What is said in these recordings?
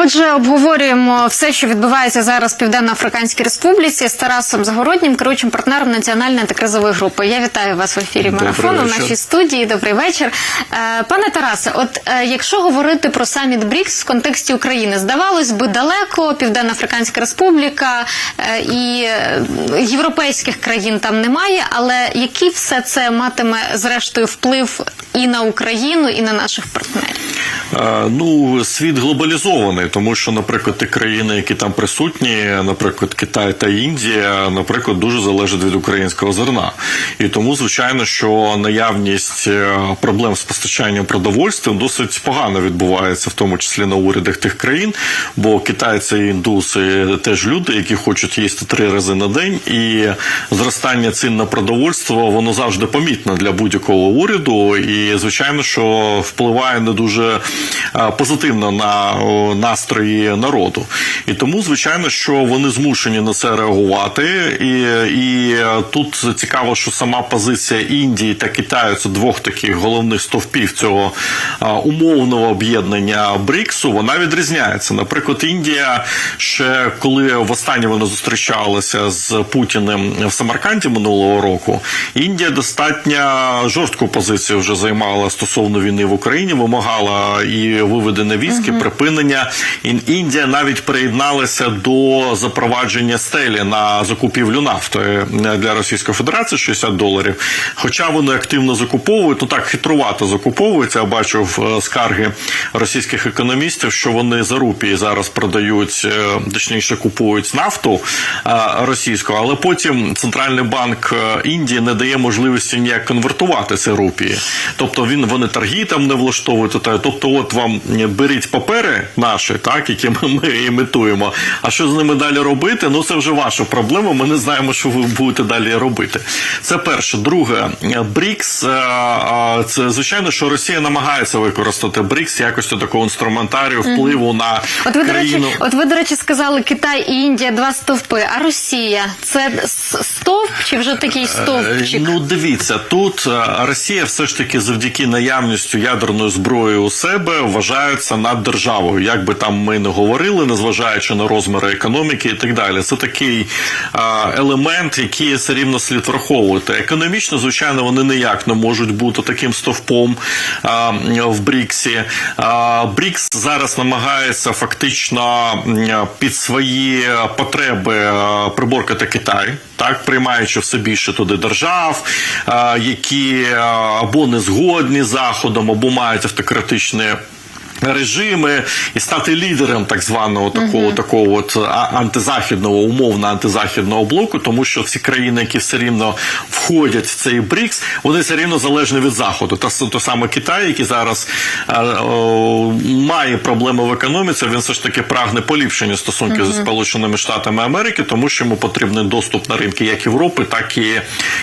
Отже, обговорюємо все, що відбувається зараз в Південно-Африканській Республіці з Тарасом Загороднім, керуючим партнером національної антикризової групи. Я вітаю вас в ефірі марафону в нашій студії. Добрий вечір, Е, пане Тарасе. От е, якщо говорити про саміт БРІКС в контексті України, здавалось би, далеко Південно-Африканська Республіка е, і європейських країн там немає. Але який все це матиме зрештою вплив і на Україну, і на наших партнерів? Ну, світ глобалізований, тому що, наприклад, ті країни, які там присутні, наприклад, Китай та Індія, наприклад, дуже залежать від українського зерна. І тому, звичайно, що наявність е, проблем з постачанням продовольствям досить погано відбувається, в тому числі на урядах тих країн, бо китайці і індуси теж люди, які хочуть їсти три рази на день, і зростання цін на продовольство воно завжди помітно для будь-якого уряду, і звичайно, що впливає не дуже позитивно на настрої народу. І тому, звичайно, що вони змушені на це реагувати. І, і е, тут цікаво, що сама позиція Індії та Китаю це двох таких головних стовпів цього е, умовного об'єднання БРІКСу, вона відрізняється. Наприклад, Індія ще коли востаннє вона зустрічалася з Путіним в Самарканді минулого року, Індія достатньо жорстку позицію вже займала стосовно війни в Україні, вимагала і виведення військ, і припинення. Індія навіть приєдналася до запровадження стелі на закупівлю нафти для Російської Федерації 60 доларів. Хоча вони активно закуповують, ну так хитрувато закуповуються. Я бачив е, скарги російських економістів, що вони за рупії зараз продають, е, точніше купують нафту е, російську, але потім центральний банк е, Індії не дає можливості ніяк конвертувати ці рупії. Тобто він вони торги там не влаштовують. Тобто, от вам беріть папери наші, так які ми, ми імітуємо. А що з ними далі робити? Ну це вже ваша проблема. Ми не знаємо, що ви будете далі робити. Це перше. Друге, БРІКС. е, е, Це звичайно, що Росія намагається використати БРІКС якості такого інструментарію впливу на От ви, до речі, от ви, до речі, сказали Китай і Індія два стовпи, а Росія це стовп чи вже такий стовпчик? Е, Ну, дивіться, тут Росія все ж таки завдяки наявністю ядерної зброї у себе вважається наддержавою. Як би там ми не говорили, незважаючи на розміри економіки і так далі. Це такий елемент, який все рівно слід враховувати. Економічно, звичайно, вони ніяк не можуть бути таким стовпом в Бріксі. Брікс зараз намагається фактично під свої потреби приборкати Китай, так приймаючи все більше туди держав, які або не згодні з заходом, або мають автократичне. Режими і стати лідером так званого такого такого от антизахідного, умовно антизахідного блоку, тому що всі країни, які все рівно входять в цей БРІКС, вони все рівно залежні від заходу. Та то саме Китай, який зараз е, о, має проблеми в економіці, він все ж таки прагне поліпшення стосунків зі Сполученими Штатами Америки, тому що йому потрібний доступ на ринки як Європи, так і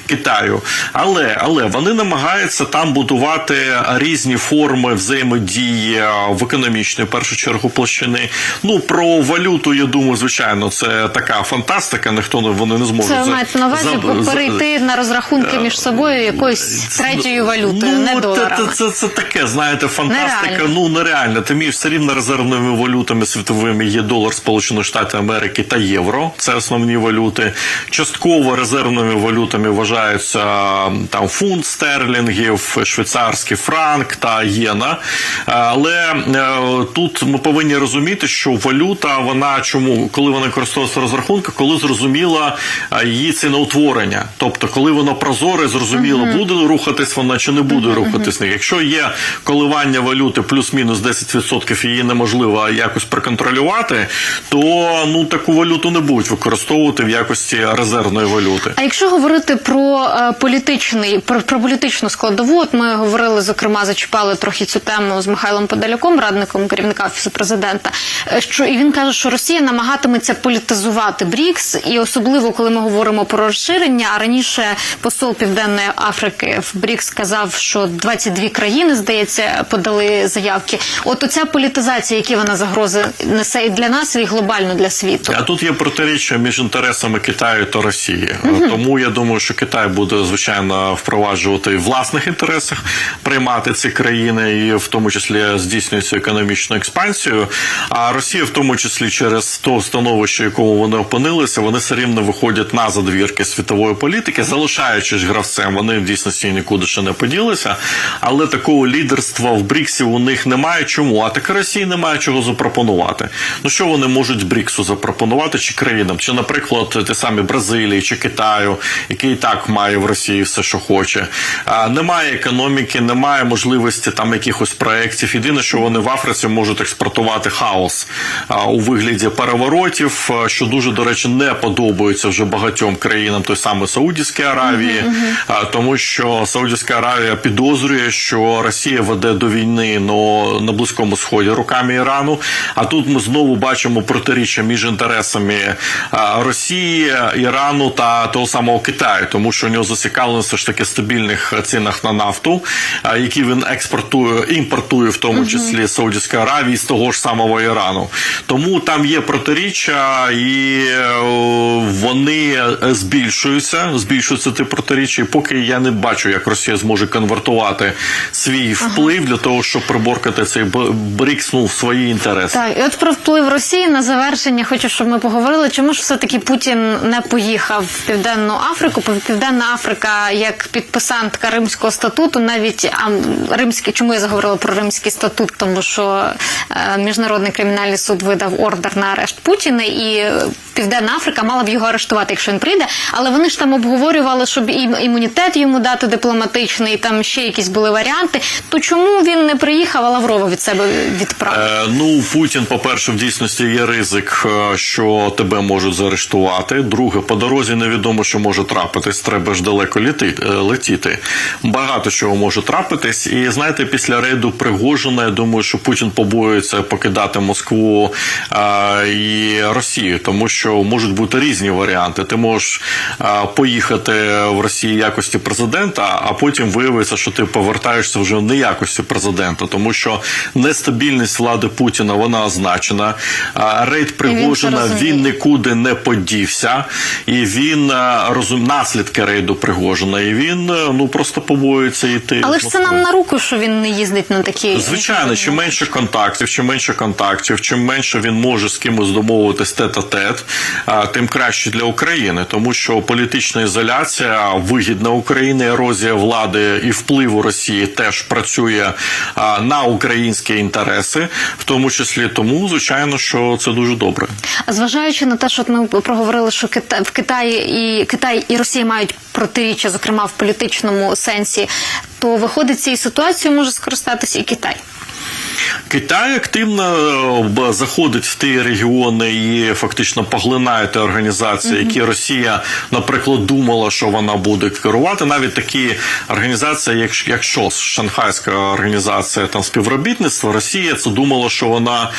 Китаю. Але але вони намагаються там будувати різні форми взаємодії е, в економічній в першу чергу площини. Ну про валюту, я думаю, звичайно, це така фантастика. Ніхто не вони не зможуть Це мається на увазі за- за- перейти на розрахунки між собою якоюсь третьою валютою, ну, не це, доларами. це, це, це таке, знаєте, фантастика. Нереально. Ну нереально. Тим більше все рівно резервними валютами світовими є долар Сполучених Штатів Америки та євро. Це основні валюти. Частково резервними валютами вважаються там фунт стерлінгів, швейцарський франк та єна. Але е, тут ми повинні розуміти, що валюта, вона чому, коли вона користується розрахунком, коли зрозуміла е, її ціноутворення. Тобто, коли воно прозоре, зрозуміло, буде рухатись вона чи не буде рухатись. Якщо є коливання валюти плюс-мінус 10% її неможливо якось проконтролювати, то ну таку валюту не будуть використовувати в якості резервної валюти. А якщо говорити про е, політичний про, про політичну складову, от ми говорили зокрема, зачіпали трохи цю тему з Михайлом Подаляком, радником керівника офісу президента. е, Що і він каже, що Росія намагатиметься політизувати БРІКС, і особливо коли ми говоримо про розширення. А раніше посол Південної Африки в БРІКС сказав, що 22 країни здається подали заявки. От оця політизація, які вона загрози несе і для нас, і глобально для світу. А тут є протиріччя між інтересами Китаю та Росії. Тому я думаю, що Китай буде звичайно впроваджувати в власних інтересах, приймати ці країни і в тому числі здійснювати здійснюється економічною експансією. А Росія, в тому числі через то становище, якому вони опинилися, вони все рівно виходять на задвірки світової політики, залишаючись гравцем. Вони в дійсності нікуди ще не поділися. Але такого лідерства в Бріксі у них немає. Чому? А так Росії немає чого запропонувати. Ну що вони можуть Бріксу запропонувати чи країнам? Чи, наприклад, те самі Бразилії чи Китаю, який і так має в Росії все, що хоче. А, немає економіки, немає можливості там якихось проєктів. Єдине, що вони в Африці можуть експортувати хаос у вигляді переворотів, що дуже, до речі, не подобається вже багатьом країнам той самої Саудівській Аравії, а, тому що Саудівська Аравія підозрює, що Росія веде до війни но, на Близькому Сході руками Ірану. А тут ми знову бачимо протиріччя між інтересами Росії, Ірану та того самого Китаю, тому що у нього зацікавленість все ж таки стабільних цінах на нафту, які він експортує, імпортує, в тому числі з Саудівської Аравії, з того ж самого Ірану. Тому там є протиріччя, і е, вони збільшуються, збільшуються ті протиріччя. І поки я не бачу, як Росія зможе конвертувати свій вплив для того, щоб приборкати цей БРІКС ну, в свої інтереси. Так, і от про вплив Росії на завершення хочу, щоб ми поговорили. Чому ж все таки Путін не поїхав в Південну Африку? Південна Африка як підписантка Римського статуту, навіть а, римський, чому я заговорила про Римський статут? Тому що е, міжнародний кримінальний суд видав ордер на арешт Путіна, і е, Південна Африка мала б його арештувати, якщо він прийде. Але вони ж там обговорювали, щоб і імунітет йому дати дипломатичний, там ще якісь були варіанти. То чому він не приїхав, а Лаврова від себе відправив? Е, ну, Путін, по-перше, в дійсності є ризик, е, що тебе можуть заарештувати. Друге, по дорозі невідомо, що може трапитись. Треба ж далеко літи, летіти. Багато чого може трапитись. І знаєте, після рейду Пригожина, я думаю, що Путін побоюється покидати Москву е, і Росію, тому що можуть бути різні варіанти. Ти можеш е, поїхати в Росію якості президента, а потім виявиться, що ти повертаєшся вже не якості президента, тому що нестабільність влади Путіна вона означена. А Рейд Пригожина розуміє. він нікуди не подівся, і він розум наслідки рейду Пригожина, і він ну просто побоюється йти. Але ж це нам на руку, що він не їздить на такі Звичайно, чим менше контактів, чим менше контактів, чим менше він може з кимось домовитись тет-а-тет, тим краще для України, тому що політична ізоляція вигідна Україні, ерозія влади і впливу Росії теж працює на українські інтереси, в тому числі тому, звичайно, що це дуже добре. А зважаючи на те, що ми проговорили, що в Китаї і Китай і Росія мають протиріччя, зокрема в політичному сенсі, то виходить цією ситуацією може скористатися і Китай. Китай активно е, заходить в ті регіони і фактично поглинає ті організації, які Росія, наприклад, думала, що вона буде керувати. Навіть такі організації, як, як ШОС, Шанхайська організація там співробітництва, Росія це думала, що вона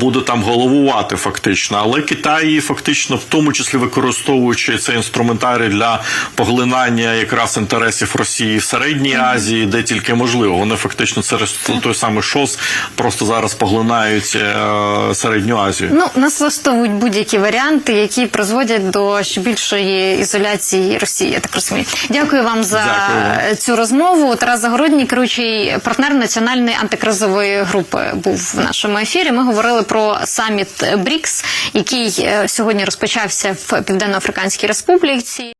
буде там головувати фактично. Але Китай її фактично, в тому числі використовуючи цей інструментарій для поглинання якраз інтересів Росії в Середній Азії, де тільки можливо. Вони фактично через той самий ШОС просто зараз поглинають е, Середню Азію. Ну нас влаштовують будь-які варіанти, які призводять до ще більшої ізоляції Росії. Я так розумію. Дякую вам за Дякую цю розмову. Тарас Загородній, керуючий партнер національної антикризової групи, був в нашому ефірі. Ми говорили про саміт БРІКС, який е, сьогодні розпочався в Південно-Африканській Республіці.